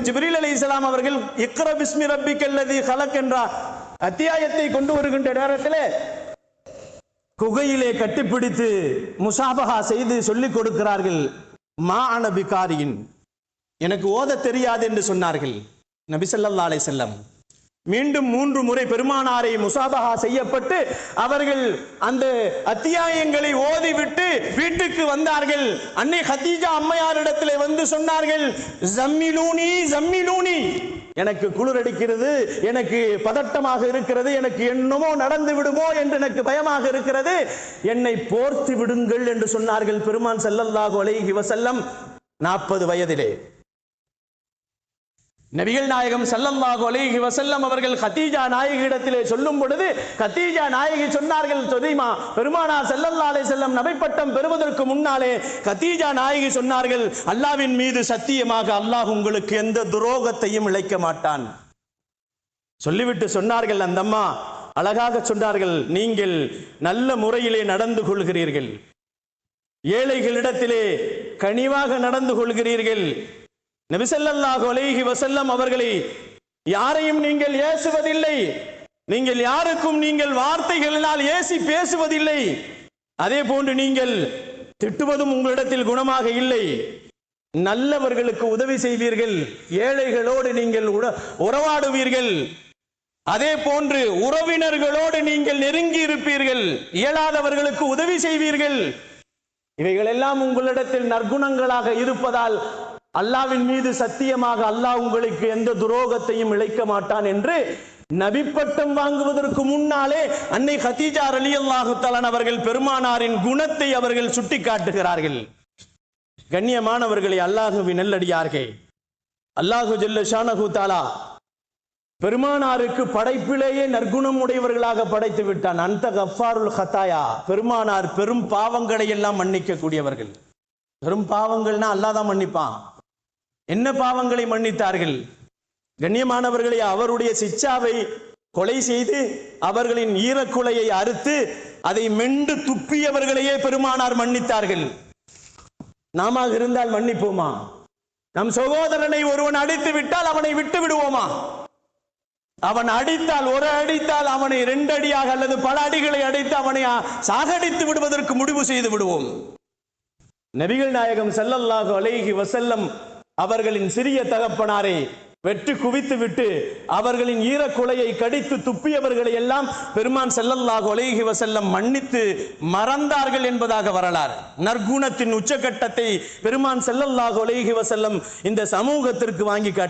அவர்களுக்கு ஜிப்ரீல் அலி இஸ்லாம் அவர்கள் இக்ர பிஸ்மி ரப்பிக்கல்லதி ஹலக் என்ற அத்தியாயத்தை கொண்டு வருகின்ற நேரத்தில் குகையிலே கட்டிப்பிடித்து முசாபகா செய்து சொல்லிக் கொடுக்கிறார்கள். மா அனபிகாரியின் எனக்கு ஓத தெரியாது என்று சொன்னார்கள். நபி ஸல்லல்லாஹு செல்லம் மீண்டும் மூன்று முறை பெருமானாரை முசாபகா செய்யப்பட்டு அவர்கள் அந்த அத்தியாயங்களை ஓதிவிட்டு வீட்டுக்கு வந்தார்கள். அன்னை ஹதீஜா அம்மையாரிடத்திலே வந்து சொன்னார்கள் ஜம்மிலூனி ஜம்மிலூனி. எனக்கு குளிரடிக்கிறது எனக்கு பதட்டமாக இருக்கிறது எனக்கு என்னமோ நடந்து விடுமோ என்று எனக்கு பயமாக இருக்கிறது. என்னை போர்த்து விடுங்கள் என்று சொன்னார்கள் பெருமான் ஸல்லல்லாஹு அலைஹி வசல்லம் நாற்பது வயதிலே நபிகள் நாயகம் சல்லல்லாஹு அலைஹி வஸல்லம் அவர்கள் கத்தீஜா நாயகியிடத்திலே சொல்லும் பொழுது கத்தீஜா நாயகி சொன்னார்கள் தெரியுமா பெருமானார் ஸல்லல்லாஹு அலைஹி வஸல்லம் நபிப்பட்டம் பெறுவதற்கு முன்னாலே கத்தீஜா நாயகி சொன்னார்கள் அல்லாவின் மீது சத்தியமாக அல்லாஹ் உங்களுக்கு எந்த துரோகத்தையும் இழைக்க மாட்டான். சொல்லிவிட்டு சொன்னார்கள் அந்த அம்மா அழகாக சொன்னார்கள் நீங்கள் நல்ல முறையிலே நடந்து கொள்கிறீர்கள். ஏழைகளிடத்திலே கனிவாக நடந்து கொள்கிறீர்கள். நபிசல்லாஹு அலைஹி வசல்லம் அவர்களை யாரையும் நீங்கள் ஏசுவதில்லை. நீங்கள் யாருக்கும் நீங்கள் வார்த்தைகளினால் ஏசி பேசுவதில்லை. அதே போன்று நீங்கள் திட்டுவதும் உங்களிடத்தில் குணமாக இல்லை. நல்லவர்களுக்கு உதவி செய்வீர்கள். ஏழைகளோடு நீங்கள் உறவாடுவீர்கள். அதே போன்று உறவினர்களோடு நீங்கள் நெருங்கி இருப்பீர்கள். இயலாதவர்களுக்கு உதவி செய்வீர்கள். இவைகளெல்லாம் உங்களிடத்தில் நற்குணங்களாக இருப்பதால் அல்லாவின் மீது சத்தியமாக அல்லாஹ் உங்களுக்கு எந்த துரோகத்தையும் இழைக்க மாட்டான் என்று நபிப்பட்டம் வாங்குவதற்கு முன்னாலே அன்னை ஹதீஜா அலி தஆலா அவர்கள் பெருமானாரின் குணத்தை அவர்கள் சுட்டிக்காட்டுகிறார்கள். கண்ணியமானவர்களை அல்லாஹுவி நெல்லடியார்கள். அல்லாஹு ஜெல்ல ஷானஹு தாலா பெருமானாருக்கு படைப்பிலேயே நற்குணம் உடையவர்களாக படைத்து விட்டான். அந்த கஃபாருல் ஹத்தாயா பெருமானார் பெரும் பாவங்களை எல்லாம் மன்னிக்க கூடியவர்கள் பெரும் பாவங்கள்னா அல்லாஹ் தான் மன்னிப்பான். என்ன பாவங்களை மன்னித்தார்கள்? கண்ணியமானவர்களை அவருடைய சிச்சாவை கொலை செய்து அவர்களின் ஈரக்குலையை அறுத்து அதை மெண்டு துப்பியவர்களையே பெருமானார் மன்னித்தார்கள். நாம இருந்தால் மன்னிப்போமா? நம் சகோதரனை ஒருவன் அடித்து விட்டால் அவனை விட்டு விடுவோமா? அவன் அடித்தால் ஒரு அடித்தால் அவனை ரெண்டு அடியாக அல்லது பல அடிகளை அடித்து அவனை சாகடித்து விடுவதற்கு முடிவு செய்து விடுவோம். நபிகள் நாயகம் ஸல்லல்லாஹு அலைஹி வசல்லம் அவர்களின் சிறிய தகப்பனாரை வெற்றி குவித்து விட்டு அவர்களின் ஈரக்குலையை கடித்து துப்பியவர்களை எல்லாம் பெருமான் செல்லல்லாக ஒலைகி வசல்லம் மன்னித்து மறந்தார்கள் என்பதாக வரலாறு. நற்குணத்தின் உச்சகட்டத்தை பெருமான் செல்லல்லாக ஒலைகி வசல்லம் இந்த சமூகத்திற்கு வாங்கி காட்டி